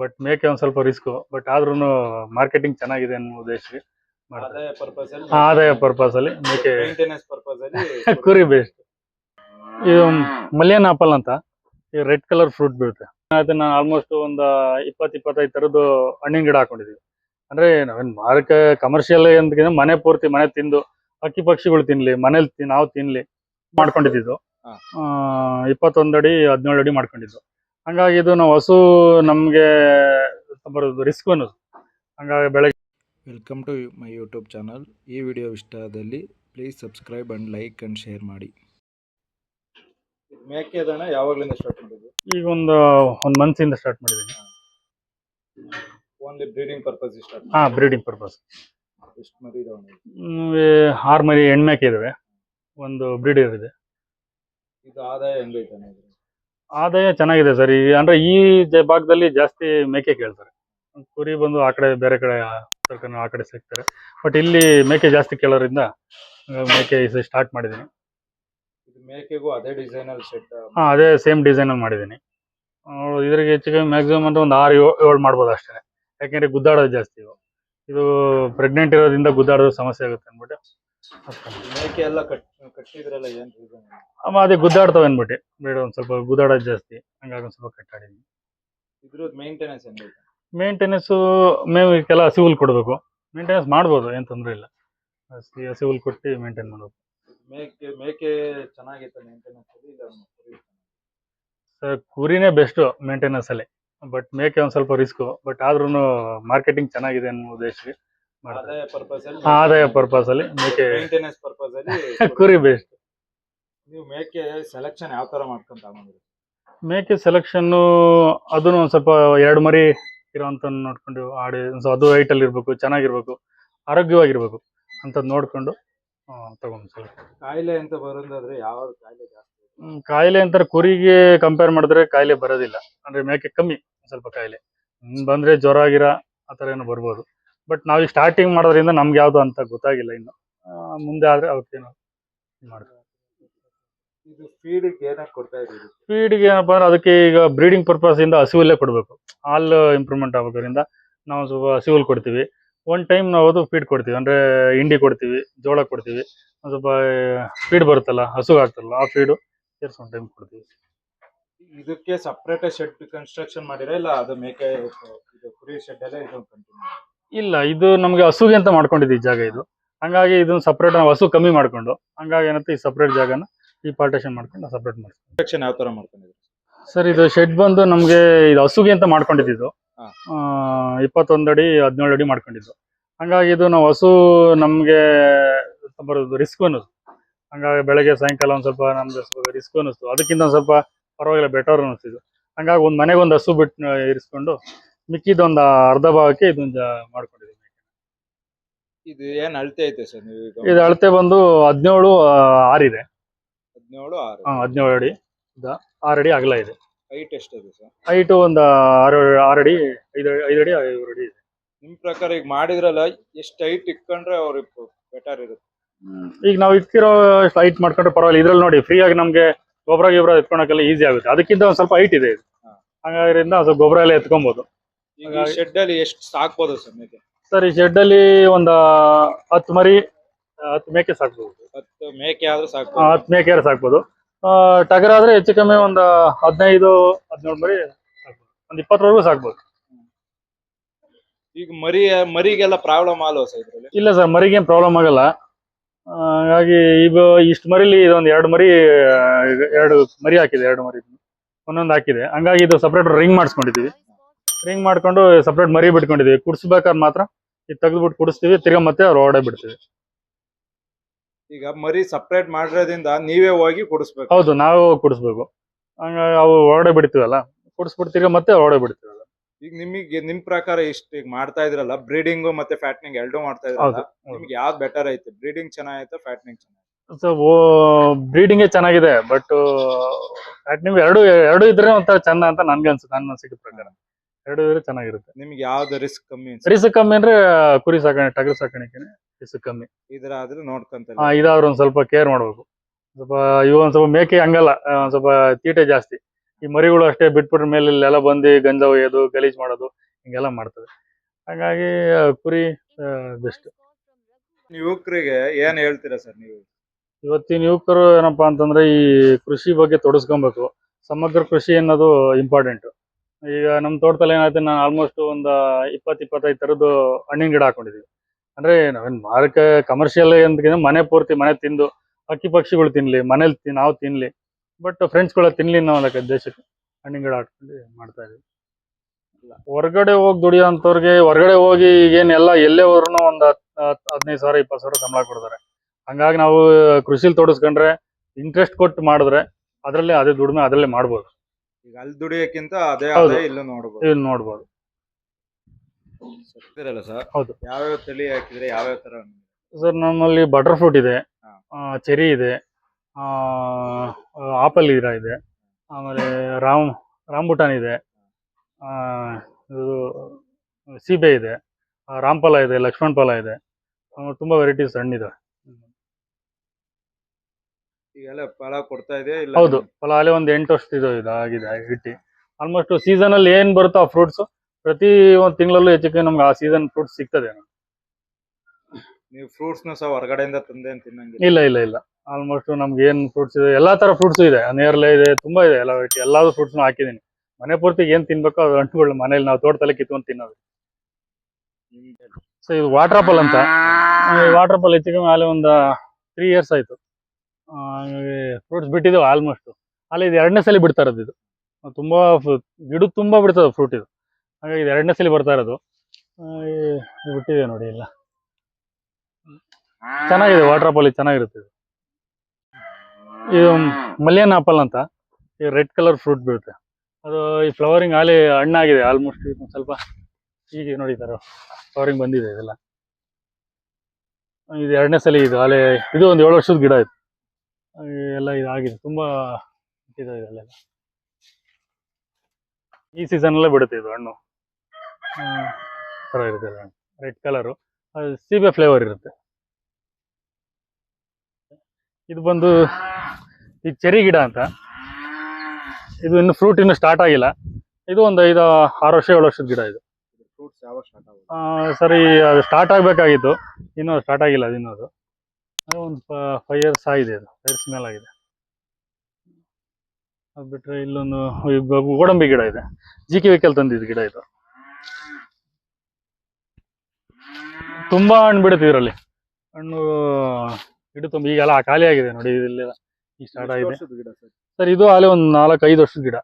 But ಮೇಕೆ ಒಂದ್ ಸ್ವಲ್ಪ ರಿಸ್ಕ್ ಬಟ್ ಆದ್ರೂ ಮಾರ್ಕೆಟಿಂಗ್ ಚೆನ್ನಾಗಿದೆ ಅನ್ನೋ ಉದ್ದೇಶಕ್ಕೆ ಮಾಡ್ತಾರೆ. ಆದಾಯ ಪರ್ಪಸ್ ಅಲ್ಲಿ ಹಾ, ಆದಾಯ ಪರ್ಪಸ್ ಅಲ್ಲಿ ಮೇಕೆ ಮೇಂಟೆನೆನ್ಸ್ ಪರ್ಪಸ್ ಅಲ್ಲಿ ಕುರಿ ಬೇಸ್ಟ್ ಇದು ಮಲಿಯನ್ ಆಪಲ್ ಅಂತ. ಈ ರೆಡ್ ಕಲರ್ ಫ್ರೂಟ್ ಬೀಳುತ್ತೆ. ಅದನ್ನ ಆಲ್ಮೋಸ್ಟ್ ಒಂದ್ ಇಪ್ಪತ್ ಇಪ್ಪತ್ತೈದು ತರದ್ದು ಹಣ್ಣಿನ ಗಿಡ ಹಾಕೊಂಡಿದೀವಿ. ಅಂದ್ರೆ ನಾವೇನ್ ಮಾರ್ಕ ಕಮರ್ಷಿಯಲ್ ಅಂತ ಮನೆ ಪೂರ್ತಿ ಮನೆ ತಿಂದು ಹಕ್ಕಿ ಪಕ್ಷಿಗಳು ತಿನ್ಲಿ ಮನೇಲಿ ನಾವು ತಿನ್ಲಿ ಮಾಡ್ಕೊಂಡಿದ್ದು. ಇಪ್ಪತ್ತೊಂದು ಅಡಿ ಹದಿನೇಳು ಅಡಿ ಮಾಡ್ಕೊಂಡಿದ್ದು. ಹಂಗಾಗಿ ಇದು ನಾವು ಹಸು ನಮಗೆ ಬರೋದು ರಿಸ್ಕ್ ಅನ್ನೋದು. ಹಂಗಾಗಿ ಬೆಳಗ್ಗೆ welcome to my YouTube channel ಈ ವಿಡಿಯೋ ಇಷ್ಟ ಆದಲ್ಲಿ please subscribe and like and share ಮಾಡಿ. ಮೇಕೆದನ ಯಾವಾಗಲಿಂದ ಸ್ಟಾರ್ಟ್ ಮಾಡಿದ್ವಿ ಈಗ ಒಂದು ಒಂದು ಮಂತ್ಸಿಂದ ಸ್ಟಾರ್ಟ್ ಮಾಡಿದ್ದೀನಿ. ಓನ್ಲಿ ಬ್ರೀಡಿಂಗ್ ಪರ್ಪಸ್ ಇಷ್ಟ ಹಾಂ ಬ್ರೀಡಿಂಗ್ ಪರ್ಪಸ್ ಎಷ್ಟು ಮರಿ ಇದಾವೆ ಆರು ಮರಿ ಹೆಣ್ಮೇಕೆ ಇದಾವೆ ಒಂದು ಬ್ರೀಡರ್ ಇದೆ. ಇದು ಆದಾಯ ಹೆಂಗೈತೆ ಆದಾಯ ಚೆನ್ನಾಗಿದೆ ಸರ್. ಈ ಅಂದ್ರೆ ಈ ಜ- ಭಾಗದಲ್ಲಿ ಜಾಸ್ತಿ ಮೇಕೆ ಕೇಳ್ತಾರೆ. ಕುರಿ ಬಂದು ಆ ಕಡೆ ಬೇರೆ ಕಡೆ ಸರ್ಕಾರ ಆ ಕಡೆ ಸಿಗ್ತಾರೆ. ಬಟ್ ಇಲ್ಲಿ ಮೇಕೆ ಜಾಸ್ತಿ ಕೇಳೋದ್ರಿಂದ ಮೇಕೆ ಸ್ಟಾರ್ಟ್ ಮಾಡಿದ್ದೀನಿ. ಇದು ಮೇಕೆಗೂ ಅದೇ ಡಿಸೈನ್ ಅಲ್ಲಿ ಸೆಟ್ ಹಾ ಅದೇ ಸೇಮ್ ಡಿಸೈನ್ ಅಲ್ಲಿ ಮಾಡಿದ್ದೀನಿ. ಇದ್ರಿಗೆ ಹೆಚ್ಚಿಗೆ ಮ್ಯಾಕ್ಸಿಮಮ್ ಅಂತ ಒಂದು ಆರು ಏಳು ಏಳು ಮಾಡ್ಬೋದು ಅಷ್ಟೇ. ಯಾಕೆಂದ್ರೆ ಗುದ್ದಾಡೋದು ಜಾಸ್ತಿ ಇವು. ಇದು ಪ್ರೆಗ್ನೆಂಟ್ ಇರೋದ್ರಿಂದ ಗುದ್ದಾಡೋದು ಸಮಸ್ಯೆ ಆಗುತ್ತೆ ಅಂದ್ಬಿಟ್ಟು. ಮೇಕೆ ಎಲ್ಲ ಕಟ್ ಕಟ್ಟಿದ್ರಲ್ಲ ಏನ್ ರೀಸನ್ ಅಮ್ಮ ಅದೇ ಗುದ್ದಾಡ್ತಾವೆ ಅಂದ್ಬಿಟ್ಟು ಬೇಡ ಒಂದ್ ಸ್ವಲ್ಪ ಗುದ್ದಾಡೋದು ಜಾಸ್ತಿ. ಹಂಗಾಗಿ ಒಂದ್ ಸ್ವಲ್ಪ ಕಟ್ಟಾಡಿದ್ವಿ. ಇದ್ರದ್ದು ಮೇಂಟೆನೆನ್ಸ್ ಹೆಂಗೈತೆ ಮೇಂಟೆನೆನ್ಸ್ ಮೇವು ಕೆಲ ಹಸಿ ಹುಲ್ ಕೊಡಬೇಕು. ಮೇಂಟೆನೆನ್ಸ್ ಮಾಡ್ಬೋದು ಏನು ತೊಂದರೆ ಇಲ್ಲ. ಹಸಿ ಹಸಿ ಹುಲ್ ಕೊಟ್ಟು ಮೇಂಟೈನ್ ಮಾಡ್ಬೇಕು. ಮೇಕೆ ಮೇಕೆ ಚೆನ್ನಾಗಿತ್ತು ಮೇಂಟೆನೆನ್ಸ್ ಅಲ್ಲಿ ಇಲ್ಲ ಕುರಿ ಸರ್ ಕುರಿನೇ ಬೆಸ್ಟ್ ಮೇಂಟೆನೆನ್ಸ್ ಅಲ್ಲಿ. ಬಟ್ ಮೇಕೆ ಒಂದ್ ಸ್ವಲ್ಪ ರಿಸ್ಕು ಬಟ್ ಆದ್ರೂ ಮಾರ್ಕೆಟಿಂಗ್ ಚೆನ್ನಾಗಿದೆ ಅನ್ನೋ ಉದ್ದೇಶಕ್ಕೆ ಆದಾಯ ಪರ್ಪಸ್ ಅಲ್ಲಿ ಆದಾಯ ಪರ್ಪಸ್ ಅಲ್ಲಿ. ಮೇಕೆ ಮೇಂಟೆನೆನ್ಸ್ ಪರ್ಪಸ್ ಅಲ್ಲಿ ಕುರಿ ಬೇಸ್ಟ್ ನೀವು ಮೇಕೆ ಸೆಲೆಕ್ಷನ್ ಯಾವ ತರ ಮಾಡ್ಕೊಂತ ಮೇಕೆ ಸೆಲೆಕ್ಷನ್ ಅದನ್ನು ಒಂದ್ ಸ್ವಲ್ಪ ಎರಡು ಮರಿ ಇರೋಂತ ನೋಡ್ಕೊಂಡು ಆಡಿ ಅದು ಹೈಟ್ ಅಲ್ಲಿ ಇರ್ಬೇಕು ಚೆನ್ನಾಗಿರ್ಬೇಕು ಆರೋಗ್ಯವಾಗಿರ್ಬೇಕು ಅಂತ ನೋಡ್ಕೊಂಡು ತಗೊಂಡ್ ಕಾಯಿಲೆ ಅಂತ ಬರೋದಾದ್ರೆ ಯಾವ ಕಾಯಿಲೆ ಜಾಸ್ತಿ ಕಾಯಿಲೆ ಅಂತಾರೆ ಕುರಿಗೆ ಕಂಪೇರ್ ಮಾಡಿದ್ರೆ ಕಾಯಿಲೆ ಬರೋದಿಲ್ಲ. ಅಂದ್ರೆ ಮೇಕೆ ಕಮ್ಮಿ ಸ್ವಲ್ಪ ಕಾಯಿಲೆ. ಬಂದ್ರೆ ಜ್ವರ ಗಿರ ಆ ಥರ ಏನೋ ಬರ್ಬೋದು. ಬಟ್ ನಾವು ಈಗ ಸ್ಟಾರ್ಟಿಂಗ್ ಮಾಡೋದ್ರಿಂದ ನಮ್ಗೆ ಯಾವ್ದು ಅಂತ ಗೊತ್ತಾಗಿಲ್ಲ ಇನ್ನು. ಆ, ಮುಂದೆ ಆದ್ರೆ ಅವತ್ತೇನೋ ಮಾಡ್ತೀವಿ ಇದು ಫೀಡಿಗೆ ಕೊಡ್ತಾ ಇದ್ದೀರಿ? ಫೀಡ್ಗೆ ಏನಪ್ಪ ಅಂದ್ರೆ ಅದಕ್ಕೆ ಈಗ ಬ್ರೀಡಿಂಗ್ ಪರ್ಪಸ್ ಇಂದ ಹಸಿವಲ್ಲೇ ಕೊಡಬೇಕು. ಹಾಲು ಇಂಪ್ರೂವ್ಮೆಂಟ್ ಆಗೋದ್ರಿಂದ ನಾವು ಸ್ವಲ್ಪ ಹಸಿವಲ್ ಕೊಡ್ತೀವಿ. ಒನ್ ಟೈಮ್ ನಾವು ಅದು ಫೀಡ್ ಕೊಡ್ತೀವಿ. ಅಂದ್ರೆ ಹಿಂಡಿ ಕೊಡ್ತೀವಿ ಜೋಳ ಕೊಡ್ತೀವಿ. ಒಂದ್ ಸ್ವಲ್ಪ ಫೀಡ್ ಬರುತ್ತಲ್ಲ ಹಸು ಆಗ್ತಲ್ಲ ಆ ಫೀಡು ಸೇರ್ಸ್ ಒನ್ ಟೈಮ್ ಕೊಡ್ತೀವಿ. ಇದಕ್ಕೆ ಸಪ್ರೇಟ್ ಶೆಡ್ ಕನ್ಸ್ಟ್ರಕ್ಷನ್ ಮಾಡಿರ ಇಲ್ಲ ಅದು ಮೇಕೆ ಇದು ಕುರಿ ಶೆಡ್ ಅಲ್ಲೇ ಇದು ಕಂಟಿನ್ಯೂ ಇಲ್ಲ ಇದು ನಮಗೆ ಹಸುಗೆ ಅಂತ ಮಾಡ್ಕೊಂಡಿದ್ದೀವಿ ಜಾಗ ಇದು. ಹಂಗಾಗಿ ಇದನ್ನ ಸಪ್ರೇಟ್ ನಾವು ಹಸು ಕಮ್ಮಿ ಮಾಡ್ಕೊಂಡು ಹಂಗಾಗಿ ಏನಂತ ಈ ಸಪ್ರೇಟ್ ಜಾಗನ ಈ ಪಾರ್ಟೇಷನ್ ಮಾಡ್ಕೊಂಡು ಸಪ್ರೇಟ್ ಮಾಡ್ಕೊಂಡು ಯಾವ ತರ ಮಾಡ್ಕೊಂಡಿದ್ವಿ ಸರ್ ಇದು ಶೆಡ್ ಬಂದು ನಮ್ಗೆ ಇದು ಹಸುಗೆ ಅಂತ ಮಾಡ್ಕೊಂಡಿದ್ದು. ಇಪ್ಪತ್ತೊಂದು ಅಡಿ ಹದಿನೇಳು ಅಡಿ ಮಾಡ್ಕೊಂಡಿದ್ದು. ಹಂಗಾಗಿ ಇದು ನಾವು ಹಸು ನಮಗೆ ಬರೋದು ರಿಸ್ಕ್ ಅನ್ನಿಸ್ತು ಹಂಗಾಗಿ ಬೆಳಗ್ಗೆ ಸಾಯಂಕಾಲ ಒಂದ್ ಸ್ವಲ್ಪ ನಮ್ಗೆ ಸ್ವಲ್ಪ ರಿಸ್ಕ್ ಅನ್ನಿಸ್ತು. ಅದಕ್ಕಿಂತ ಒಂದ್ ಸ್ವಲ್ಪ ಪರವಾಗಿಲ್ಲ ಬೆಟರ್ ಅನ್ನಿಸ್ತಿದ್ದು ಹಂಗಾಗಿ ಒಂದ್ ಮನೆಗೆ ಒಂದು ಹಸು ಬಿಟ್ಟು ಇರಿಸ್ಕೊಂಡು ಮಿಕ್ಕಿದ ಒಂದು ಅರ್ಧ ಭಾಗಕ್ಕೆ ಇದೊಂದು ಮಾಡ್ಕೊಂಡಿದ್ದೀವಿ ಇದು ಏನ್ ಅಳತೆ ಐತೆ ಸರ್ ನೀವು ಈಗ? ಇದು ಅಳತೆ ಬಂದು ಹದಿನೇಳು ಆರಿದೆ. ಹದಿನೇಳು ಆರು. ಹದಿನೇಳು ಅಡಿ. ಆರ್ ಆರು ಅಡಿ ಅಗಲ ಇದೆ. ಹೈಟ್ ಎಷ್ಟಿದೆ ಸರ್? ಹೈಟು ಒಂದು ಆರು ಆರು ಅಡಿ ಐದು ಐದು ಅಡಿ ಐದು ಅಡಿ ಇದೆ. ನಿಮ್ ಪ್ರಕಾರ ಈಗ ಮಾಡಿದ್ರಲ್ಲ ಎಷ್ಟು ಹೈಟ್ ಇಟ್ಕೊಂಡ್ರೆ ಅವ್ರಿಗೆ ಬೆಟರ್ ಇರುತ್ತೆ? ಈಗ ನಾವು ಇಟ್ಕಿರೋ ಹೈಟ್ ಮಾಡ್ಕೊಂಡ್ರೆ ಪರವಾಗಿಲ್ಲ. ಇದ್ರಲ್ಲಿ ನೋಡಿ ಫ್ರೀ ಆಗಿ ನಮ್ಗೆ ಗೊಬ್ಬರ ಗಿಬ್ರ ಎತ್ಕೊಳಕ್ಕೆಲ್ಲ ಈಸಿ ಆಗುತ್ತೆ. ಅದಕ್ಕಿಂತ ಒಂದ್ ಸ್ವಲ್ಪ ಹೈಟ್ ಇದೆ ಇದು. ಹಾ. ಹಾಗಾದ್ರಿಂದ ಸ್ವಲ್ಪ ಗೊಬ್ಬರ ಎಲ್ಲ ಎತ್ಕೊಬಹುದು ಈಗ ಈ ಶೆಡ್ ಅಲ್ಲಿ ಎಷ್ಟು ಸಾಕ್ಬೋದು ಸರ್ ಮೇಕೆ? ಸರ್ ಈ ಶೆಡ್ ಅಲ್ಲಿ ಒಂದ ಹತ್ತು ಮರಿ ಹತ್ತು ಮೇಕೆ ಸಾಕ್ಬೋದು. ಹತ್ತು ಮೇಕೆ ಆದ್ರೂ ಸಾಕು ಸಾಕ್ಬೋದು ಹತ್ತು ಮೇಕೆ ಸಾಕ್ಬೋದು. ಆ, ಟಗರ್ ಆದ್ರೆ ಹೆಚ್ಚು ಕಮ್ಮಿ ಒಂದು ಹದಿನೈದು ಹದಿನೇಳು ಮರಿ ಸಾಕ್ಬೋದು. ಒಂದು ಇಪ್ಪತ್ತರವರೆಗೂ ಸಾಕ್ಬೋದು. ಈಗ ಮರಿ ಮರಿಗೆಲ್ಲ ಪ್ರಾಬ್ಲಮ್ ಆಲ್ವ ಸರ್ ಇದ್ರಲ್ಲಿ? ಇಲ್ಲ ಸರ್ ಮರಿಗೇನು ಪ್ರಾಬ್ಲಮ್ ಆಗಲ್ಲ. ಆ, ಹಾಗಾಗಿ ಈಗ ಇಷ್ಟು ಮರಿಲಿ ಇದೊಂದು ಎರಡು ಮರಿ ಆ, ಎರಡು ಮರಿ ಹಾಕಿದೆ ಎರಡು ಮರಿ ಒಂದೊಂದು ಹಾಕಿದೆ. ಹಂಗಾಗಿ ಇದು ಸಪ್ರೇಟ್ ರಿಂಗ್ ಮಾಡಿಸ್ಕೊಂಡಿದ್ದೀವಿ. ರಿಂಗ್ ಮಾಡ್ಕೊಂಡು ಸಪ್ರೇಟ್ ಮರಿ ಬಿಟ್ಕೊಂಡಿದೀವಿ. ಕುಡಿಸ್ಬೇಕಾದ್ರೆ ಮಾತ್ರ ಇದು ತೆಗೆದ್ಬಿಟ್ಟು ಕುಡಿಸ್ತೀವಿ ತಿರ್ಗಾ ಮತ್ತೆ ಅವ್ರು ಓಡೇ ಬಿಡ್ತೀವಿ. ಈಗ ಮರಿ ಸಪ್ರೇಟ್ ಮಾಡಿರೋದ್ರಿಂದ ನೀವೇ ಹೋಗಿ ಕುಡಿಸ್ಬೇಕು. ಹೌದು ನಾವು ಕುಡಿಸ್ಬೇಕು. ಹಂಗಾಗಿ ಅವು ಓಡೇ ಬಿಡ್ತೀವಲ್ಲ ಕುಡಿಸ್ಬಿಟ್ಟು ತಿರ್ಗಾ ಮತ್ತೆ ಓಡೇ ಬಿಡ್ತೀವಲ್ಲ. ಈಗ ನಿಮಗೆ ನಿಮ್ ಪ್ರಕಾರ ಇಷ್ಟ ಈಗ ಮಾಡ್ತಾ ಇದ್ರಲ್ಲ ಬ್ರೀಡಿಂಗ್ ಮತ್ತೆ ಫ್ಯಾಟ್ನಿಂಗ್ ಎರಡೂ ಮಾಡ್ತಾ ಇದ್ರಲ್ಲ ಹೌದು. ನಿಮ್ಗೆ ಯಾವ್ದು ಬೆಟರ್ ಐತೆ? ಬ್ರೀಡಿಂಗ್ ಚೆನ್ನಾಗೈತೆ ಫ್ಯಾಟ್ನಿಂಗ್ ಚೆನ್ನಾಗಿ ಸೊ ಬ್ರೀಡಿಂಗೇ ಚೆನ್ನಾಗಿದೆ ಬಟ್ ನೀವು ಎರಡು ಎರಡು ಇದ್ರೆ ಒಂಥರ ಚಂದ ಅಂತ ನನ್ಗೆ ಅನ್ಸುತ್ತೆ ನನ್ನ ಅನಿಸಿಕೆ ಪ್ರಕಾರ. ಎರಡು ಇದ್ರೆ ಚೆನ್ನಾಗಿರುತ್ತೆ. ನಿಮ್ಗೆ ಯಾವ್ದು ರಿಸ್ಕ್ ಕಮ್ಮಿ ಅನ್ಸುತ್ತೆ? ರಿಸ್ಕ್ ಕಮ್ಮಿ ಅಂದ್ರೆ ಕುರಿ ಸಾಕಾಣೆ ಟಗರ್ ಸಾಕಾಣಿಕೆನೆ ರಿಸ್ಕ್ ಕಮ್ಮಿ. ಇದ್ರಾದ್ರೆ ನೋಡ್ಕೊಂತ ಆ, ಇದಾದ್ರೆ ಒಂದ್ ಸ್ವಲ್ಪ ಕೇರ್ ಮಾಡ್ಬೇಕು. ಸ್ವಲ್ಪ ಇವು ಒಂದ್ ಸ್ವಲ್ಪ ಮೇಕೆ ಹಂಗಲ್ಲ ಆ, ಒಂದ್ ಸ್ವಲ್ಪ ತೀಟೆ ಜಾಸ್ತಿ. ಈ ಮರಿಗಳು ಅಷ್ಟೇ ಬಿಟ್ಬಿಟ್ರ ಮೇಲೆ ಇಲ್ಲೆಲ್ಲ ಬಂದು ಗಂಜ ಒಯ್ಯೋದು ಗಲೀಜ್ ಮಾಡೋದು ಹಿಂಗೆಲ್ಲ ಮಾಡ್ತದೆ. ಹಾಗಾಗಿ ಆ, ಕುರಿ ಬೆಸ್ಟ್ ಯುವಕರಿಗೆ ಏನ್ ಹೇಳ್ತೀರಾ ಸರ್ ನೀವು? ಇವತ್ತಿನ ಯುವಕರು ಏನಪ್ಪಾ ಅಂತಂದ್ರೆ ಈ ಕೃಷಿ ಬಗ್ಗೆ ತೊಡಸ್ಕೊಬೇಕು. ಸಮಗ್ರ ಕೃಷಿ ಅನ್ನೋದು ಇಂಪಾರ್ಟೆಂಟ್ ಈಗ ನಮ್ಮ ತೋಟದಲ್ಲಿ ಏನಾಯ್ತು, ನಾನು ಆಲ್ಮೋಸ್ಟ್ ಒಂದು ಇಪ್ಪತ್ತು, ಇಪ್ಪತ್ತೈದು ಥರದ್ದು ಹಣ್ಣಿನ ಗಿಡ ಹಾಕೊಂಡಿದ್ದೀವಿ ಅಂದ್ರೆ ನಾವೇನು ಮಾರಕ್ಕೆ ಕಮರ್ಷಿಯಲ್ ಅಂತಕ್ಕಿಂತ ಮನೆ ಪೂರ್ತಿ ಮನೆ ತಿಂದು ಹಕ್ಕಿ ಪಕ್ಷಿಗಳು ತಿನ್ಲಿ, ಮನೇಲಿ ನಾವು ತಿನ್ಲಿ. ಬಟ್ ಫ್ರೆಂಡ್ಸ್ಗಳ ತಿನ್ಲಿ ನಾವ್ ಅದಕ್ಕೆ ದೇಶಕ್ಕೆ ಹಣ್ಣಿನ ಗಿಡ ಹಾಕೊಂಡು ಮಾಡ್ತಾ ಇದೀವಿ. ಹೊರಗಡೆ ಹೋಗಿ ದುಡಿಯೋಂಥವ್ರಿಗೆ ಹೊರಗಡೆ ಹೋಗಿ ಈಗೇನೆಲ್ಲ ಎಲ್ಲೇ ಹೋದ್ರು ಒಂದು ಹದಿನೈದು ಸಾವಿರ ಇಪ್ಪತ್ತು ಸಾವಿರ ಸಂಬಳ ಕೊಡ್ತಾರೆ. ಹಂಗಾಗಿ ನಾವು ಕೃಷಿಲಿ ತೊಡಸ್ಕೊಂಡ್ರೆ ಇಂಟ್ರೆಸ್ಟ್ ಕೊಟ್ಟು ಮಾಡಿದ್ರೆ ಅದರಲ್ಲೇ ಅದೇ ದುಡಿಮೆ ಅದರಲ್ಲೇ ಮಾಡ್ಬೋದು. ಈಗ ಅಲ್ಲಿ ದುಡಿಯಕ್ಕಿಂತ ಅದೇ ಹೌದು. ಅದೇ ಇಲ್ಲೂ ನೋಡ್ಬೋದು ಇಲ್ಲಿ ನೋಡ್ಬೋದು ಸಿಗ್ತಿರಲ್ಲ ಸರ್ ಹೌದು. ಯಾವ್ಯಾವ ತಳಿ ಹಾಕಿದ್ರೆ ಯಾವ್ಯಾವ ತರ ಸರ್ ನಮ್ಮಲ್ಲಿ ಬಟರ್ ಫ್ರೂಟ್ ಇದೆ ಹಾ. ಚೆರಿ ಇದೆ ಆಪಲ್ ಗಿಡ ಇದೆ ಆಮೇಲೆ ರಾಮ್ ರಾಂಬುಟಾನ್ ಇದೆ ಆ, ಇದು ಸೀಬೆ ಇದೆ ರಾಮ್ ಫಲ ಇದೆ ಲಕ್ಷ್ಮಣ್ ಫಲ ಇದೆ ಆ, ತುಂಬಾ ವೆರೈಟೀಸ್ ಹಣ್ಣಿದೆ ಈಗೆಲ್ಲ ಫಲ ಕೊಡ್ತಾ ಇದೆ ಇಲ್ಲ? ಹೌದು ಫಲ ಅಲ್ಲೇ ಒಂದು ಎಂಟು ವರ್ಷದ ಇದು ಆಗಿದೆ ಇಟ್ಟಿ ಆಲ್ಮೋಸ್ಟ್ ಸೀಸನ್ ಅಲ್ಲಿ ಏನ್ ಬರುತ್ತೋ ಆ ಫ್ರೂಟ್ಸ್ ಪ್ರತಿ ಒಂದು ತಿಂಗಳಲ್ಲೂ ಹೆಚ್ಚಿಗೆ ನಮ್ಗೆ ಆ ಸೀಸನ್ ಫ್ರೂಟ್ಸ್ ಸಿಗ್ತದೆ ನೀವು ಫ್ರೂಟ್ಸ್ನ ಸಹ ಹೊರಗಡೆಯಿಂದ ತಂದೆ ತಿನ್ನಂಗಿಲ್ಲ? ಇಲ್ಲ ಇಲ್ಲ ಇಲ್ಲ. ಆಲ್ಮೋಸ್ಟ್ ನಮ್ಗೆ ಏನ್ ಫ್ರೂಟ್ಸ್ ಇದೆ ಎಲ್ಲಾ ತರ ಫ್ರೂಟ್ಸ್ ಇದೆ. ನೇರಳೆ ಇದೆ ತುಂಬಾ ಇದೆ ಎಲ್ಲ ಎಲ್ಲಾದ್ರು ಫ್ರೂಟ್ಸ್ ಹಾಕಿದೀನಿ. ಮನೆ ಪೂರ್ತಿ ಏನ್ ತಿನ್ಬೇಕೋ ಅದು ಹಣ್ಣುಗಳು ಮನೇಲಿ ನಾವು ತೋಟದಲ್ಲಿ ಕಿತ್ಕೊಂಡು ತಿನ್ನೋದು. ಸೊ ಇದು ವಾಟರ್ ಆಪಲ್ ಅಂತ. ವಾಟರ್ ಆಪಲ್ ಹೆಚ್ಚಿಗೆ ಮೇಲೆ ಒಂದು ತ್ರೀ ಇಯರ್ಸ್ ಆಯ್ತು. ಫ್ರೂಟ್ಸ್ ಬಿಟ್ಟಿದ್ದು ಆಲ್ಮೋಸ್ಟ್ ಅಲ್ಲಿ ಇದು ಎರಡನೇ ಸಲ ಬಿಡ್ತಾ ಇರೋದು ಇದು. ತುಂಬ ಗಿಡ ತುಂಬ ಬಿಡ್ತದೆ ಫ್ರೂಟ್ ಇದು. ಹಾಗಾಗಿ ಇದು ಎರಡನೇ ಸಲ ಬರ್ತಾ ಇರೋದು. ಬಿಟ್ಟಿದೆ ನೋಡಿ ಇಲ್ಲ ಚೆನ್ನಾಗಿದೆ ವಾಟರ್ ಆಪಲ್ ಚೆನ್ನಾಗಿರುತ್ತೆ ಇದು. ಇದು ಮಲಿಯನ್ ಆಪಲ್ ಅಂತ. ಈ ರೆಡ್ ಕಲರ್ ಫ್ರೂಟ್ ಬೀಳುತ್ತೆ. ಅದು ಈ ಫ್ಲವರಿಂಗ್ ಆಲಿ ಹಣ್ಣಾಗಿದೆ ಆಲ್ಮೋಸ್ಟ್ ಇದು ಸ್ವಲ್ಪ. ಹೀಗೆ ನೋಡಿ ಫ್ಲವರಿಂಗ್ ಬಂದಿದೆ ಇದೆಲ್ಲ. ಇದು ಎರಡನೇ ಸಲ ಇದು. ಆಲೆ ಇದು ಒಂದು ಏಳು ವರ್ಷದ ಗಿಡ ಆ, ಎಲ್ಲ ಇದಾಗಿದೆ. ತುಂಬಾ ಇದಾಗಿದೆ ಅಲ್ಲೆಲ್ಲ. ಈ ಸೀಸನ್ ಅಲ್ಲೇ ಬಿಡುತ್ತೆ ಇದು ಹಣ್ಣು. ಥರ ಇರುತ್ತೆ ರೆಡ್ ಕಲರು ಅದು ಸೀಬೆ ಫ್ಲೇವರ್ ಇರುತ್ತೆ. ಇದು ಬಂದು ಈ ಚೆರಿ ಗಿಡ ಅಂತ. ಇದು ಇನ್ನು ಫ್ರೂಟ್ ಇನ್ನು ಸ್ಟಾರ್ಟ್ ಆಗಿಲ್ಲ. ಇದು ಒಂದು ಐದು ಆರು ವರ್ಷ ಏಳು ವರ್ಷದ ಗಿಡ ಇದು. ಫ್ರೂಟ್ಸ್ ಯಾವಾಗ ಸ್ಟಾರ್ಟ್ ಆಗುತ್ತೆ ಆ, ಸರಿ ಅದು ಸ್ಟಾರ್ಟ್ ಆಗಬೇಕಾಗಿತ್ತು. ಇನ್ನೂ ಸ್ಟಾರ್ಟ್ ಆಗಿಲ್ಲ ಅದು ಇನ್ನೂ ಅದು. ಅದು ಒಂದು ಫೈವ್ ಇಯರ್ಸ್ ಆಗಿದೆ ಅದು. ಇಯರ್ಸ್ ಆಗಿದೆ. ಅದು ಬಿಟ್ಟರೆ ಇಲ್ಲೊಂದು ಗೋಡಂಬಿ ಗಿಡ ಇದೆ. ಜಿ ಕೆ ವೆಹಿಕಲ್ ತಂದಿದ್ದು ಗಿಡ ಇದು. ತುಂಬಾ ಹಣ್ಣು ಬಿಡುತ್ತೆ ಇದರಲ್ಲಿ. ಹಣ್ಣು ಗಿಡ ತುಂಬ ಈಗೆಲ್ಲ ಖಾಲಿ ಆಗಿದೆ ನೋಡಿ ಇಲ್ಲಿ ಈ ಸ್ಟಾರ್ಟ್ ಆಗಿದೆ. ಸರ್? ಇದು ಅಲ್ಲಿ ಒಂದು ನಾಲ್ಕು ಐದು ವರ್ಷದ ಗಿಡ.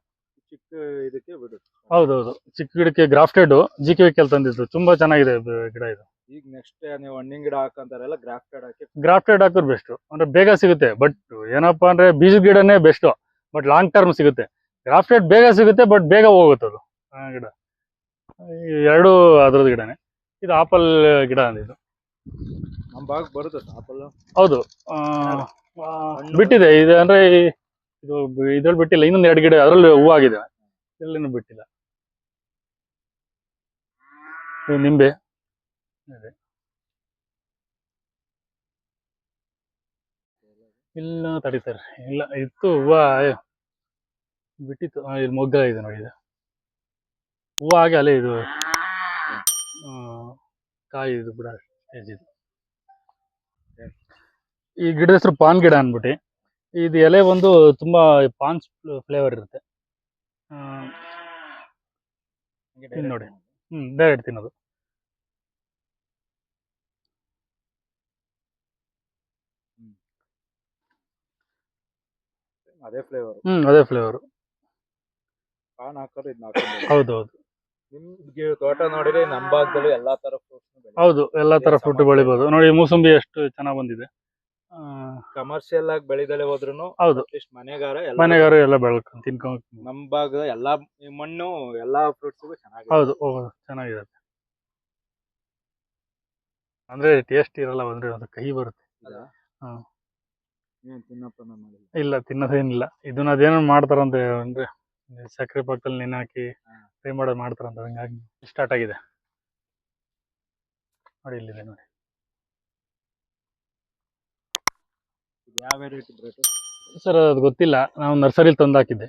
ಚಿಕ್ಕ ಇದಕ್ಕೆ ಬಿಡುತ್ತೆ. ಹೌದೌದು. ಚಿಕ್ಕ ಗಿಡಕ್ಕೆ ಗ್ರಾಫ್ಟೆಡ್ ಜಿ ಕೆ ವೆಹಿಕಲ್ ತಂದಿದ್ದು. ತುಂಬಾ ಚೆನ್ನಾಗಿದೆ ಗಿಡ ಇದು. ಈಗ ನೆಕ್ಸ್ಟ್ ನೀವು ಹಣ್ಣಿನ ಗಿಡ ಹಾಕಂತಾರೆಲ್ಲ ಗ್ರಾಫ್ಟೆಡ್ ಹಾಕಿ ಗ್ರಾಫ್ಟೆಡ್ ಹಾಕೋದು ಬೆಸ್ಟ್ ಅಂದ್ರೆ ಬೇಗ ಸಿಗುತ್ತೆ ಬಟ್ ಏನಪ್ಪಾ ಅಂದ್ರೆ ಬೀಜದ ಗಿಡನೇ ಬೆಸ್ಟ್ ಬಟ್ ಲಾಂಗ್ ಟರ್ಮ್ ಸಿಗುತ್ತೆ. ಗ್ರಾಫ್ಟೆಡ್ ಬೇಗ ಸಿಗುತ್ತೆ ಬಟ್ ಬೇಗ ಹೋಗುತ್ತೆ ಅದು. ಆ ಗಿಡ. ಎರಡು ಅದ್ರದ್ದು ಗಿಡನೇ. ಇದು ಆಪಲ್ ಗಿಡ ಅಂದಿದ್ದು ನಮ್ಮ ಭಾಗ ಬರುತ್ತೆ ಆಪಲ್ ಹೌದು. ಬಿಟ್ಟಿದೆ. ಇದು ಅಂದ್ರೆ ಇದು ಇದ್ರಲ್ಲಿ ಬಿಟ್ಟಿಲ್ಲ. ಇನ್ನೊಂದು ಎರಡು ಗಿಡ ಅದರಲ್ಲಿ ಹೂವಾಗಿದೆ ಇಲ್ಲಿನೂ ಬಿಟ್ಟಿಲ್ಲ. ಇದು ನಿಂಬೆ. ಇದೆ. ಇಲ್ಲ ತಡಿ ಸರ್, ಇಲ್ಲ, ಇತ್ತು, ಹೂವು ಬಿಟ್ಟಿತ್ತು. ಇಲ್ಲಿ ಮೊಗ್ಗ ಇದೆ ನೋಡಿ ಇದು. ಹೂವು ಹಾಗೆ ಅಲೆ ಇದು. ಕಾಯಿ ಇದು ಬಿಡ ಇದು. ಈ ಗಿಡದ ಹೆಸರು ಪಾನ್ ಗಿಡ ಅಂದ್ಬಿಟ್ಟು. ಇದು ಎಲೆ ಒಂದು ತುಂಬಾ ಪಾನ್ ಫ್ಲೇವರ್ ಇರುತ್ತೆ. ನೋಡಿ. ಹ್ಮ್ ಡೈರೆಕ್ಟ್ ತಿನ್ನೋದು. ಅದೇ ಫ್ಲೇವರ್ ಹ್ಮ್ ಅದೇ ಫ್ಲೇವರ್ ಪಾನ್ ಹಾಕೋದು ಇದ್ ಹಾಕೋಬಹುದು ಹೌದು ಹೌದು ನಿಮ್ಗೆ ತೋಟ ನೋಡಿದ್ರೆ ನಮ್ಮ ಭಾಗದಲ್ಲೂ ಎಲ್ಲಾ ತರ ಫ್ರೂಟ್ಸ್ ಹೌದು ಎಲ್ಲಾ ತರ ಫ್ರೂಟ್ ಬೆಳಿಬಹುದು ನೋಡಿ ಮೂಸಂಬಿ ಎಷ್ಟು ಚೆನ್ನಾಗ್ ಬಂದಿದೆ. ಕಮರ್ಷಿಯಲ್ ಆಗಿ ಬೆಳೆದಲ್ಲೇ ಹೋದ್ರು ಹೌದು. ಅಟ್ಲೀಸ್ಟ್ ಮನೆಗಾರ ಎಲ್ಲ ಮನೆಗಾರು ಎಲ್ಲ ಬೆಳ್ಕೊಂಡು ತಿನ್ಕೊಂಡು ನಮ್ಮ ಭಾಗದ ಎಲ್ಲಾ ಮಣ್ಣು ಎಲ್ಲಾ ಫ್ರೂಟ್ಸ್ಗೂ ಚೆನ್ನಾಗಿ ಹೌದು ಹೌದು ಚೆನ್ನಾಗಿರುತ್ತೆ. ಅಂದ್ರೆ ಟೇಸ್ಟ್ ಇರಲ್ಲ ಅಂದ್ರೆ ಅದು ಕಹಿ ಬರುತ್ತೆ. ಮಾಡಿಲ್ಲ ಇಲ್ಲ ತಿನ್ನೋದೇನಿಲ್ಲ. ಇದನ್ನ ಅದೇನೋ ಮಾಡ್ತಾರಂತೆ ಅಂದ್ರೆ ಸಕ್ಕರೆ ಪಾಕದಲ್ಲಿ ನೆನೆ ಹಾಕಿ. ಫ್ರೈ ಮಾಡೋದು ಮಾಡ್ತಾರಂತ ಹಂಗಾಗಿ ಸ್ಟಾರ್ಟ್ ಆಗಿದೆ. ನೋಡಿ ಇಲ್ಲಿದೆ ನೋಡಿ. ಯಾವ ವೆರೈಟಿ ರೇಟ್ ಸರ್ ಅದು ಗೊತ್ತಿಲ್ಲ. ನಾವು ನರ್ಸರಿಲಿ ತಂದು ಹಾಕಿದ್ದೆ.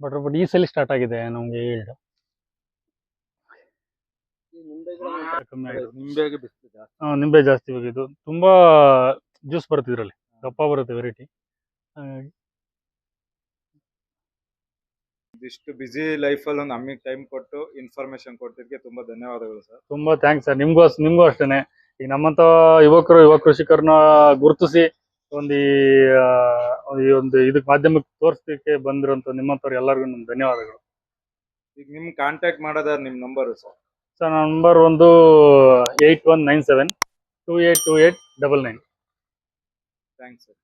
ಬಟ್ ಬಟ್ ಈ ಸಲ ಸ್ಟಾರ್ಟ್ ಆಗಿದೆ ನಮಗೆ ಈಲ್ಡ್ ನಿಂಬೆಗೆ ನಿಂಬೆ ಜಾಸ್ತಿ ಹೋಗಿದ್ದು ತುಂಬಾ ಜ್ಯೂಸ್ ಬರ್ತಿದ್ರಲ್ಲಿ ದಪ್ಪ ಬರುತ್ತೆ ವೆರೈಟಿ ಇದಿಷ್ಟು ಬಿಸಿ ಲೈಫಲ್ಲಿ ನಮಗೆ ಟೈಮ್ ಕೊಟ್ಟು ಇನ್ಫಾರ್ಮೇಶನ್ ಕೊಟ್ಟಿದ್ದಕ್ಕೆ ತುಂಬಾ ಧನ್ಯವಾದಗಳು ಸರ್ ತುಂಬಾ ಥ್ಯಾಂಕ್ಸ್ ಸರ್ ನಿಮ್ಗೂ ಅಷ್ಟು ನಿಮ್ಗೂ ಅಷ್ಟೇನೆ. ಈಗ ನಮ್ಮಂತ ಯುವಕರು ಯುವ ಕೃಷಿಕರನ್ನ ಗುರುತಿಸಿ ಒಂದು ಈ ಒಂದು ಇದಕ್ಕೆ ಮಾಧ್ಯಮಕ್ಕೆ ತೋರಿಸ್ಲಿಕ್ಕೆ ಬಂದಿರೋಂಥ ನಿಮ್ಮಂಥವ್ರು ಎಲ್ಲರಿಗೂ ನನ್ನ ಧನ್ಯವಾದಗಳು. ಈಗ ನಿಮ್ ಕಾಂಟ್ಯಾಕ್ಟ್ ಮಾಡೋದ ನಿಮ್ ನಂಬರ್ ಸರ್ ಸರ್ ನಂಬರ್ ಒಂದು eight one nine seven two eight two eight double nine. Thanks sir